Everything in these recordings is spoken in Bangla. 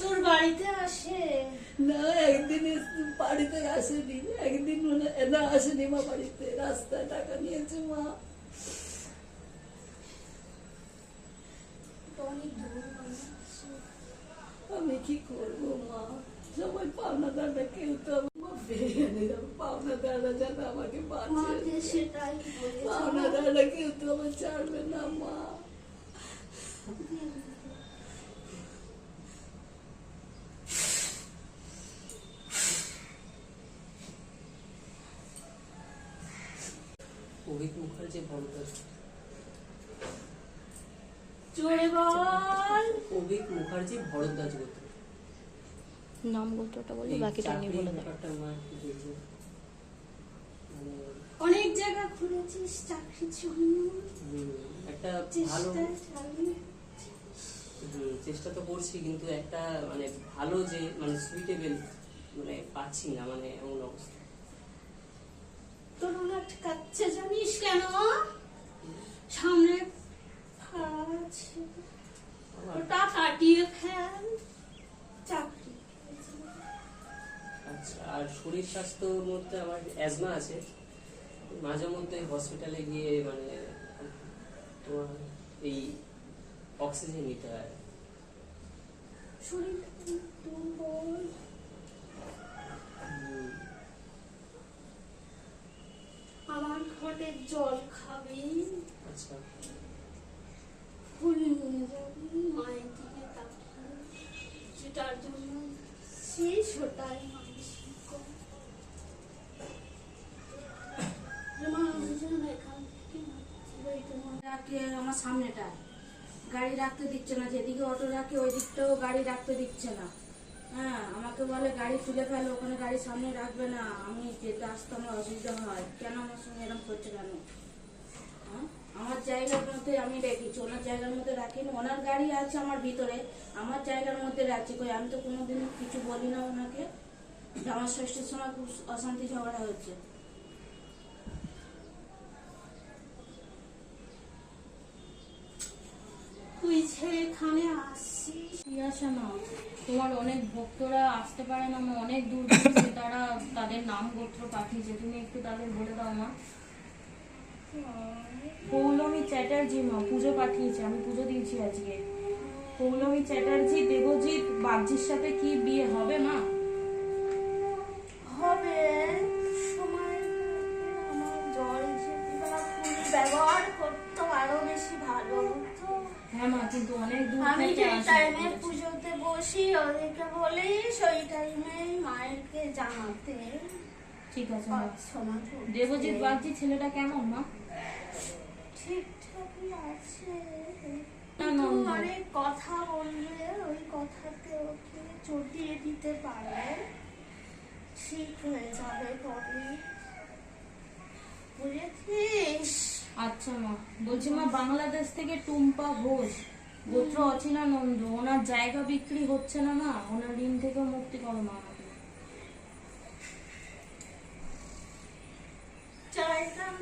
তোর বাড়িতে আসে? না একদিন বাড়িতে আসেনি। একদিন না আসেনি মা বাড়িতে। রাস্তায় টাকা নিয়েছে মা। আমি কি করব মা? সবাই পাওনা দাদা কেউ তো আমার মা বেরিয়ে পাওনা দাদা যেন আমাকে বাঁচে মাকে পাওনা দাদা কেউ তো আমার ছাড়বে না মা। অভিক মুখার্জি ভরদ্বাজ জোরে বল অভিক মুখার্জি ভরদ্বাজ গোত্র। নাম গোত্রটা বললে এই বাকিটা এমনি চাকরির বলে দেয় ব্যাপারটা আমার একটু বুঝব। মানে অনেক জায়গা খুলেছিস চাকরির জন্য। হুম, একটা ভালো চেষ্টা চালিয়ে। হুম, চেষ্টা তো করছি কিন্তু একটা মানে ভালো যে মানে সুইটেবল মানে পাচ্ছি না মানে এমন অবস্থা। তোর ওনার কাচ্ছে জানিস কেন? সামনে ওটা কাটিয়ে ফেল। চাকরি আচ্ছা আর শরীর স্বাস্থ্যর মধ্যে আমার অ্যাজমা আছে। মাঝে মধ্যে হসপিটালে গিয়ে মানে তোমার এই অক্সিজেন নিতে হয়। শরীরটা খুব দুর্বল। আমার ঘটের জল খাবি। আচ্ছা। ফুল নিয়ে যাবি মায়ের দিকে তাকিয়ে। যেটার জন্য সেই বইটা রাখে আমার সামনেটা। গাড়ি রাখতে দিচ্ছে না যেদিকে অটো রাখে ওই দিকটাও গাড়ি রাখতে দিচ্ছে না। হ্যাঁ আমাকে বলে গাড়ি তুলে ফেলো ওখানে গাড়ি সামনে রাখবে না। আমি যেতে আসতে আমার অসুবিধা হয়। কেন আমার সঙ্গে এরকম করছে কেন? হ্যাঁ? আমার জায়গার মধ্যে আমি রেখেছি ওনার জায়গার মধ্যে রাখিনি ওনার গাড়ি আছে আমার ভিতরে আমার জায়গার মধ্যে রাখছি কই? আমি তো কোনোদিন কিছু বলি না ওনাকে। আমার ষষ্ঠীর সময় খুব অশান্তি ঝগড়া হচ্ছে। তুই যে এখানে আসছিস ঠিক না তোমার অনেক ভক্তরা আসতে পারে না আমার অনেক দূর থেকে তারা তাদের নাম গোত্র পাঠিয়েছে। তুমি একটু তাদের বলে দাও মা। পৌলমী চ্যাটার্জি মা পুজো পাঠিয়েছে আমি পুজো দিয়েছি আজকে। পৌলমী চ্যাটার্জি দেবজিৎ বাগজির সাথে কি বিয়ে হবে মা? হবে। সময় আমার জল ব্যবহার করতো আরও বেশি ভালো হতো হ্যাঁ মা কিন্তু অনেক দূর আমি থেকে আসে বসি ওদেরকে বলিস ওই টাইমে মায়েরকে জানাতে। ঠিক আছে মা। দেবজিৎ বাগজি ছেলেটা কেমন মা? ঠিকঠাকই আছে। না, কিন্তু নন্দ। অনেক কথা বলবে ওই কথাতে ওকে চটিয়ে দিতে ঠিক হয়ে যাবে পরে বুঝেছিস? আচ্ছা মা। বলছি মা বাংলাদেশ থেকে টুম্পা ঘোষ। গোত্র অচিনা নন্দ ওনার জায়গা বিক্রি হচ্ছে না মা ওনার ঋণ থেকে মুক্তি করো মা আমাকে জায়গার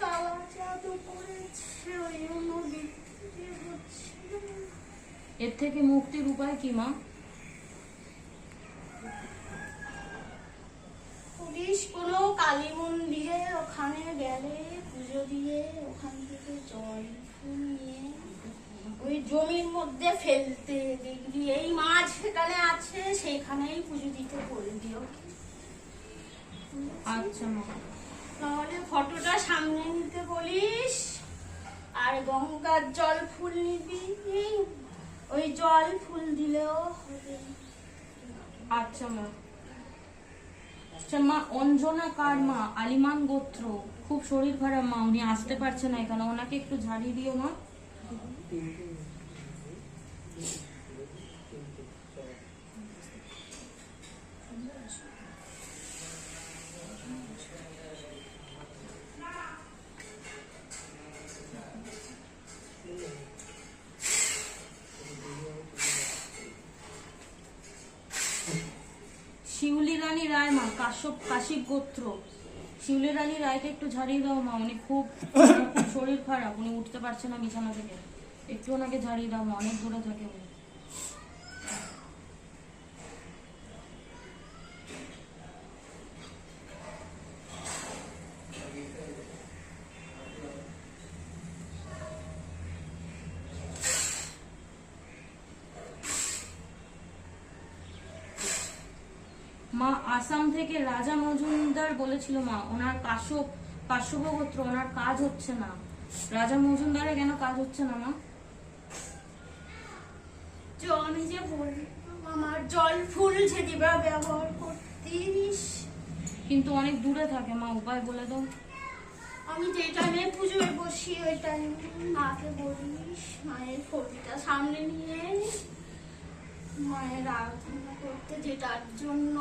কালা জাদু পড়েছে ওই বিক্রি হচ্ছে এর থেকে মুক্তির উপায় কি মা? পুলিশ কোনো কালী মন্দিরে ওখানে গেলে পুজো দিয়ে ওখান থেকে জল ফুল নিয়ে ওই জমির মধ্যে ফেলতে দেখবি এই মাছ সেখানে আছে সেখানেই পুজো দিতে বলবি ওকে? আচ্ছা মা। তাহলে ফটোটা সামনে নিতে বলিস আর গঙ্গার জল ফুল নিবি ওই জল ফুল দিলেও হবে। আচ্ছা মা। আচ্ছা মা অঞ্জনা কার মা? আলিমান গোত্র। খুব শরীর খারাপ মা উনি আসতে পারছে না এখানে। ওনাকে একটু ঝাড়িয়ে দিও মা। রানী রায় মা, কাশ্যপ কাশিপ গোত্র। শিউলি রানী রায়কে একটু ঝাড়িয়ে দাও মা, উনি খুব খুব শরীর খারাপ, উনি উঠতে পারছে না বিছানা থেকে। একটু ওনাকে ঝাড়িয়ে দাও মা, অনেক দূরে থাকে উনি। মা আসাম থেকে রাজা মজুমদার বলেছিল মা ওনার কাশ্যপ কাশ্যপ গোত্র ওনার কাজ হচ্ছে না। রাজা মজুমদারে কেন কাজ হচ্ছে না মা? আমি যে আমার জল ফুল যেদিবা ব্যবহার করতিস। কিন্তু অনেক দূরে থাকে মা উপায় বলে দাও। আমি যে টাইমে পুজোয় বসি ওই টাইমে মাকে বলিস মায়ের ফটোটা সামনে নিয়ে মায়ের আরাধনা করতে যেটার জন্য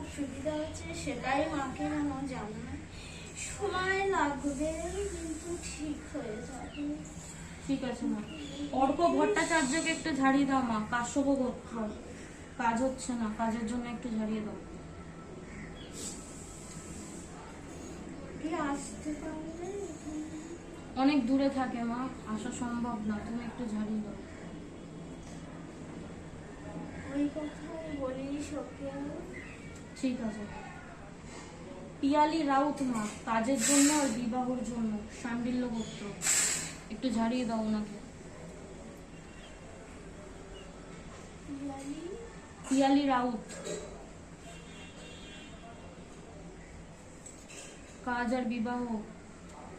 অসুবিধা হচ্ছে সেটাই মাকে যেন জানায়। সময় লাগবে কিন্তু ঠিক হয়ে যাবে। ঠিক আছে মা। অর্ক ভট্টাচার্যকে একটু ঝাড়িয়ে দাও মা কাশ্যপ গোত্র কাজ হচ্ছে না কাজের জন্য একটু ঝাড়িয়ে দাও। অনেক দূরে থাকে মা আসা সম্ভব না তুমি একটু ঝাড়িয়ে দাও। ঠিক আছে। পিয়ালি রাউত মা, কাজের জন্য আর বিবাহর জন্য শান্ডিল্য গোত্র। একটু ঝাড়িয়ে দাও ওনাকে। পিয়ালি রাউত। কাজ আর বিবাহ,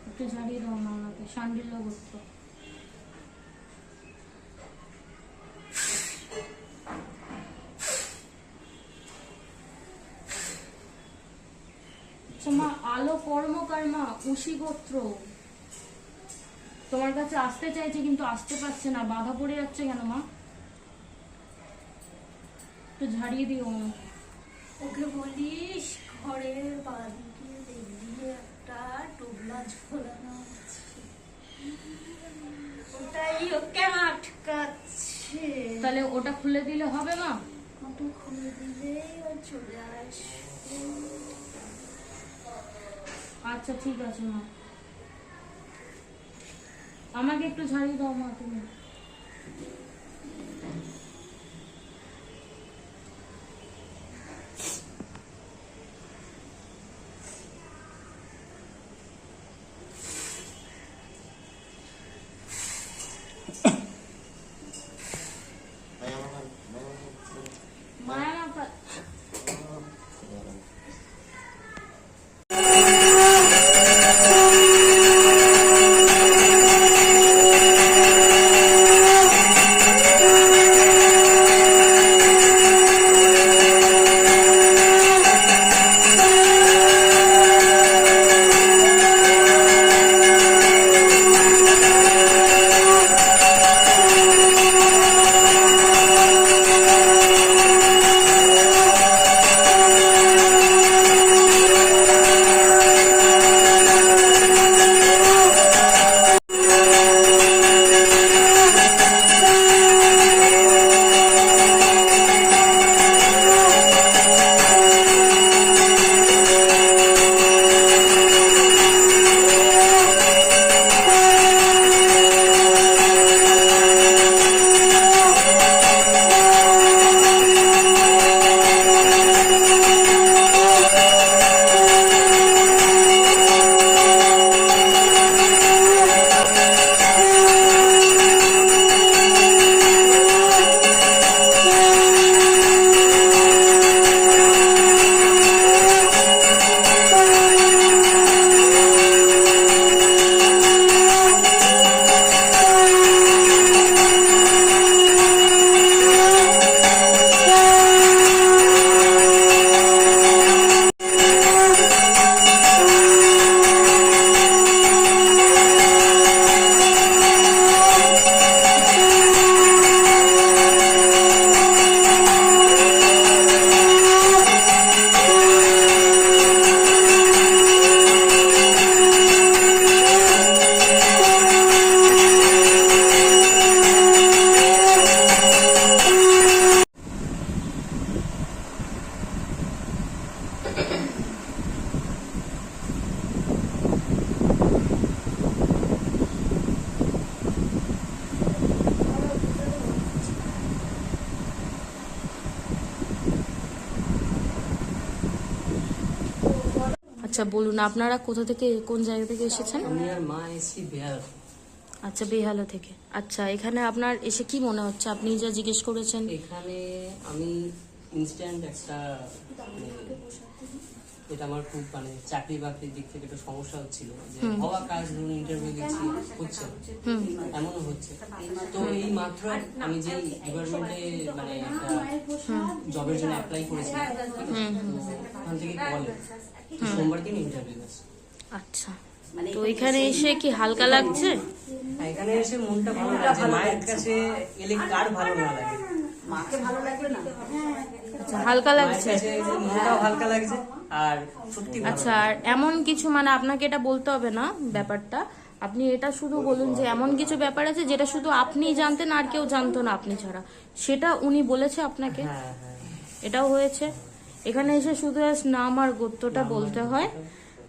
একটু ঝাড়িয়ে দাও না ওনাকে শান্ডিল্য গোত্র। আচ্ছা মা আলো কর্মকর্মা উশি গোত্র। তোমার কাছে আসতে চাইছে কিন্তু আসতে পারছে না বাধা পড়ে যাচ্ছে কেন মা? একটু ঝাড়িয়ে দিও। ওকে বলিস ঘরের বাদিকে দেখবি একটা টোবলা ঝোলানো আছে। ওটাই ওকে আটকাচ্ছে। তাহলে ওটা খুলে দিলে হবে মা? ওটা খুলে দিলেই ও চলে আসবে। আচ্ছা ঠিক আছে মা। আমাকে একটু ঝাড়িয়ে দাও মা তুমি। আচ্ছা বলুন আপনারা কোথা থেকে কোন জায়গা থেকে এসেছেন? আমি আর মা এসেছি আচ্ছা বেহালা থেকে। আচ্ছা এখানে আপনার এসে কি মনে হচ্ছে? আপনি যা জিজ্ঞেস করেছেন। এখানে আমি ইনস্ট্যান্ট একটা মানে, এটা আমার খুব মানে চাকরি বাকরির দিক থেকে একটু সমস্যা হচ্ছিল। যে হওয়া কাজ ধরুন ইন্টারভিউ দিচ্ছি হচ্ছে। এমনও হচ্ছে। তো এই মাত্র আমি যে ডিপার্টমেন্টে মানে একটা জবের জন্য অ্যাপ্লাই করেছি ঠিক আছে? তো ওখান থেকে কল সোমবার দিন ইন্টারভিউ আছে। আচ্ছা। তো এখানে এসে কি হালকা লাগছে? এখানে এসে মনটা ভালো লাগছে মায়ের কাছে এলে কার ভালো না লাগে? আচ্ছা হালকা লাগছে। মনটাও হালকা লাগছে আর সত্যি ভালো আচ্ছা আর এমন কিছু মানে আপনাকে এটা বলতে হবে না ব্যাপারটা। আপনি এটা শুধু বলুন যে এমন কিছু ব্যাপার আছে যেটা শুধু আপনিই জানতেন আর কেউ জানতো না আপনি ছাড়া। সেটা উনি বলেছে আপনাকে? হ্যাঁ হ্যাঁ। এটাও হয়েছে? এখানে এসে শুধু নাম আর গোত্রটা বলতে হয়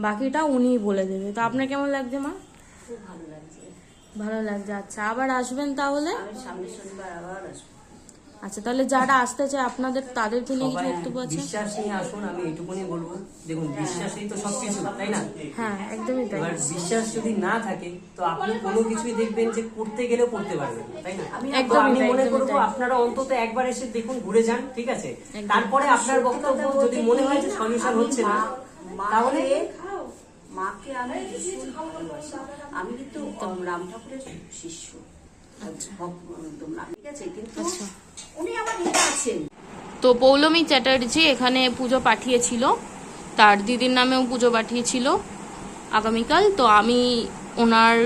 বাকিটা উনিই বলে দেবে। তো আপনার কেমন লাগছে মা? ভালো লাগছে। আচ্ছা আবার আসবেন তাহলে? সামনের শনিবার আবার আসব। আচ্ছা তাহলে যারা আসতে চায় আপনাদের তাদেরকে নিয়ে কিছু বক্তব্য আছে? বিশ্বাস নিয়ে আসুন আমি এইটুকুনি বলব। দেখুন বিশ্বাসই তো সবকিছু তাই না? হ্যাঁ একদমই তাই। এবার বিশ্বাস যদি না থাকে তো আপনি কোনো কিছুই দেখবেন যে করতে গেলেও করতে পারবেন তাই না? তো একদমই আমি মনে করব। আপনারা অন্তত একবার এসে দেখুন ঘুরে যান ঠিক আছে? তারপরে আপনার বক্তব্য যদি মনে হয় যে সলিউশন হচ্ছে না তাহলে মাকে আমি আমি কিন্তু রাম ঠাকুরের শিষ্য। ঠিক আছে কিন্তু আচ্ছা। উনি আমার দিদা আছেন। তো পৌলমী চ্যাটার্জি এখানে পুজো পাঠিয়েছিল। তার দিদির নামেও পুজো পাঠিয়েছিল আগামীকাল। তো আমি ওনার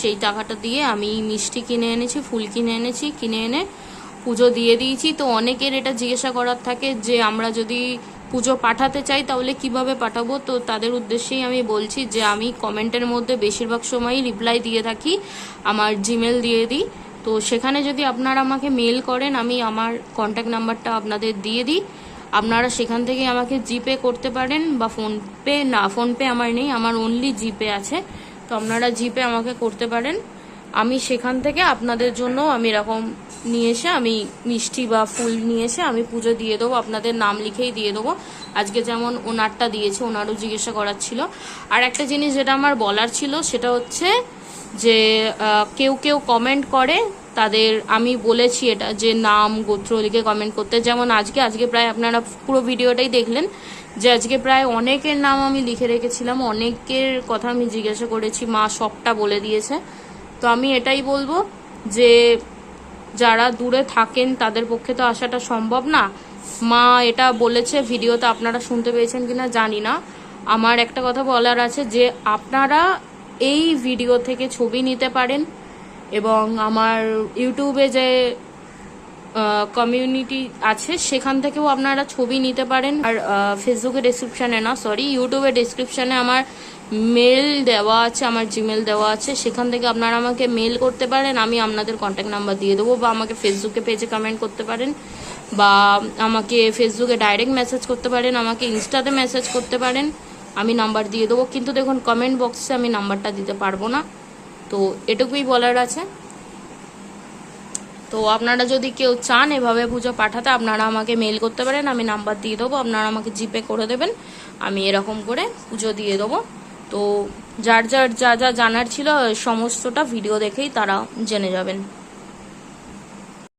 সেই টাকাটা দিয়ে আমি মিষ্টি কিনে এনেছি ফুল কিনে এনেছি কিনে এনে পুজো দিয়ে দিয়েছি। তো অনেকের এটা জিজ্ঞাসা করার থাকে যে আমরা যদি পুজো পাঠাতে চাই, তাহলে কীভাবে পাঠাবো? তো তাদের উদ্দেশ্যেই আমি বলছি যে আমি কমেন্টের মধ্যে বেশিরভাগ সময়ই রিপ্লাই দিয়ে থাকি, আমার জিমেল দিয়ে দিই। তো সেখানে যদি আপনারা আমাকে মেল করেন, আমি আমার কন্ট্যাক্ট নাম্বারটা আপনাদের দিয়ে দিই। আপনারা সেখান থেকে আমাকে জিপে করতে পারেন বা ফোনপে না ফোনপে আমার নেই, আমার অনলি জিপে আছে। তো আপনারা জিপে আমাকে করতে পারেন। আমি সেখান থেকে আপনাদের জন্য আমি এরকম নিয়ে এসে আমি মিষ্টি বা ফুল নিয়ে এসে আমি পুজো দিয়ে দেবো, আপনাদের নাম লিখেই দিয়ে দেবো। আজকে যেমন ওনারটা দিয়েছে, ওনারও জিজ্ঞাসা করার ছিল। আর একটা জিনিস যেটা আমার বলার ছিল, সেটা হচ্ছে যে কেউ কেউ কমেন্ট করে তাদের, আমি বলেছি এটা, যে নাম, গোত্র লিখে কমেন্ট করতে। যেমন আজকে আজকে প্রায় আপনারা পুরো ভিডিওটাই দেখলেন যে আজকে প্রায় অনেকের নাম আমি লিখে রেখেছিলাম, অনেকের কথা আমি জিজ্ঞাসা করেছি, মা সবটা বলে দিয়েছে। তো আমি এটাই বলব যে যারা দূরে থাকেন, তাদের পক্ষে তো আসাটা সম্ভব না। মা এটা বলেছে ভিডিওতে আপনারা শুনতে পেয়েছেন কিনা জানি না। আমার একটা কথা বলার আছে যে আপনারা এই ভিডিও থেকে ছবি নিতে পারেন এবং আমার ইউটিউবে যে কমিউনিটি আছে, সেখান থেকেও আপনারা ছবি নিতে পারেন। আর ফেসবুকে ডিসক্রিপশানে না সরি ইউটিউবে ডিসক্রিপশানে আমার মেল দেওয়া আছে, আমার জিমেল দেওয়া আছে, সেখান থেকে আপনারা আমাকে মেল করতে পারেন, আমি আপনাদের কন্ট্যাক্ট নাম্বার দিয়ে দেবো বা আমাকে ফেসবুকে পেজে কমেন্ট করতে পারেন বা আমাকে ফেসবুকে ডাইরেক্ট মেসেজ করতে পারেন, আমাকে ইনস্টাতে মেসেজ করতে পারেন, আমি নাম্বার দিয়ে দেবো। কিন্তু দেখুন কমেন্ট বক্সে আমি নাম্বারটা দিতে পারব না। তো এটুকুই বলার আছে। তো আপনারা যদি কেউ চান এভাবে পুজো পাঠাতে, আপনারা আমাকে মেল করতে পারেন, আমি নাম্বার দিয়ে দেবো, আপনারা আমাকে জিপে করে দেবেন, আমি এরকম করে পুজো দিয়ে দেবো। তো যার যার যা যা জানার ছিল সমস্তটা ভিডিও দেখেই তারা জেনে যাবেন।